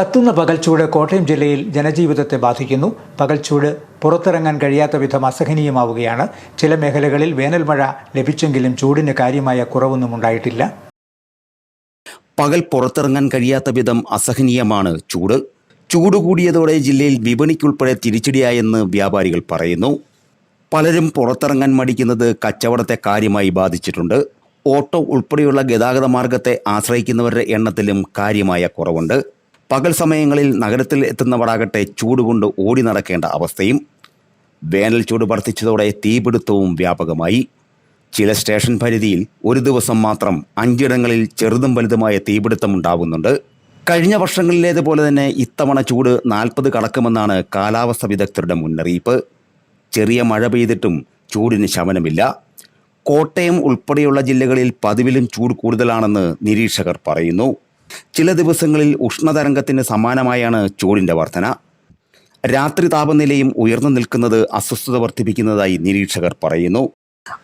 കത്തുന്ന പകൽച്ചൂട് കോട്ടയം ജില്ലയിൽ ജനജീവിതത്തെ ബാധിക്കുന്നു. പകൽച്ചൂട് പുറത്തിറങ്ങാൻ കഴിയാത്ത വിധം അസഹനീയമാവുകയാണ്. ചില മേഖലകളിൽ വേനൽ മഴ ലഭിച്ചെങ്കിലും ചൂടിന് കാര്യമായ കുറവൊന്നും ഉണ്ടായിട്ടില്ല. പകൽ പുറത്തിറങ്ങാൻ കഴിയാത്ത വിധം അസഹനീയമാണ് ചൂട്. ചൂട് കൂടിയതോടെ ജില്ലയിൽ വിപണിക്കുൾപ്പെടെ തിരിച്ചടിയായെന്ന് വ്യാപാരികൾ പറയുന്നു. പലരും പുറത്തിറങ്ങാൻ മടിക്കുന്നത് കച്ചവടത്തെ കാര്യമായി ബാധിച്ചിട്ടുണ്ട്. ഓട്ടോ ഉൾപ്പെടെയുള്ള ഗതാഗത മാർഗത്തെ ആശ്രയിക്കുന്നവരുടെ എണ്ണത്തിലും കാര്യമായ കുറവുണ്ട്. പകൽ സമയങ്ങളിൽ നഗരത്തിൽ എത്തുന്നവരാകട്ടെ ചൂട് കൊണ്ട് ഓടി നടക്കേണ്ട അവസ്ഥയും വേനൽ ചൂട് വർദ്ധിച്ചതോടെ തീപിടുത്തവും വ്യാപകമായി. ചില സ്റ്റേഷൻ പരിധിയിൽ ഒരു ദിവസം മാത്രം അഞ്ചിടങ്ങളിൽ ചെറുതും വലുതുമായ തീപിടുത്തം ഉണ്ടാകുന്നുണ്ട് കഴിഞ്ഞ വർഷങ്ങളിലേതുപോലെ തന്നെ ഇത്തവണ ചൂട് നാൽപ്പത് കടക്കുമെന്നാണ് കാലാവസ്ഥ വിദഗ്ധരുടെ മുന്നറിയിപ്പ്. ചെറിയ മഴ പെയ്തിട്ടും ചൂടിന് ശമനമില്ല. കോട്ടയം ഉൾപ്പെടെയുള്ള ജില്ലകളിൽ പതിവിലും ചൂട് കൂടുതലാണെന്ന് നിരീക്ഷകർ പറയുന്നു. ചില ദിവസങ്ങളിൽ ഉഷ്ണതരംഗത്തിന് സമാനമായാണ് ചൂടിന്റെ വർധന. രാത്രി താപനിലയും ഉയർന്നു നിൽക്കുന്നത് അസ്വസ്ഥത വർദ്ധിപ്പിക്കുന്നതായി നിരീക്ഷകർ പറയുന്നു.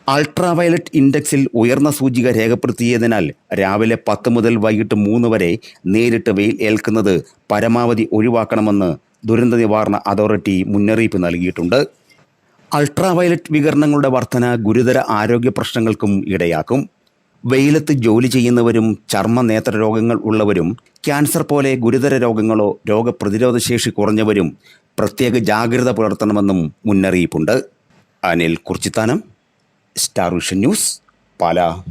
അൾട്രാവയലറ്റ് ഇൻഡെക്സിൽ ഉയർന്ന സൂചിക രേഖപ്പെടുത്തിയതിനാൽ രാവിലെ പത്ത് മുതൽ വൈകിട്ട് മൂന്ന് വരെ നേരിട്ട് വെയിൽ ഏൽക്കുന്നത് പരമാവധി ഒഴിവാക്കണമെന്ന് ദുരന്ത നിവാരണ അതോറിറ്റി മുന്നറിയിപ്പ് നൽകിയിട്ടുണ്ട്. അൾട്രാവയലറ്റ് വികരണങ്ങളുടെ വർധന ഗുരുതര ആരോഗ്യ പ്രശ്നങ്ങൾക്കും ഇടയാക്കും. വെയിലത്ത് ജോലി ചെയ്യുന്നവരും ചർമ്മ നേത്ര രോഗങ്ങൾ ഉള്ളവരും ക്യാൻസർ പോലെ ഗുരുതര രോഗങ്ങളോ രോഗപ്രതിരോധശേഷി കുറഞ്ഞവരും പ്രത്യേക ജാഗ്രത പുലർത്തണമെന്നും മുന്നറിയിപ്പുണ്ട്. Anil Kurchithanam star vision news Pala.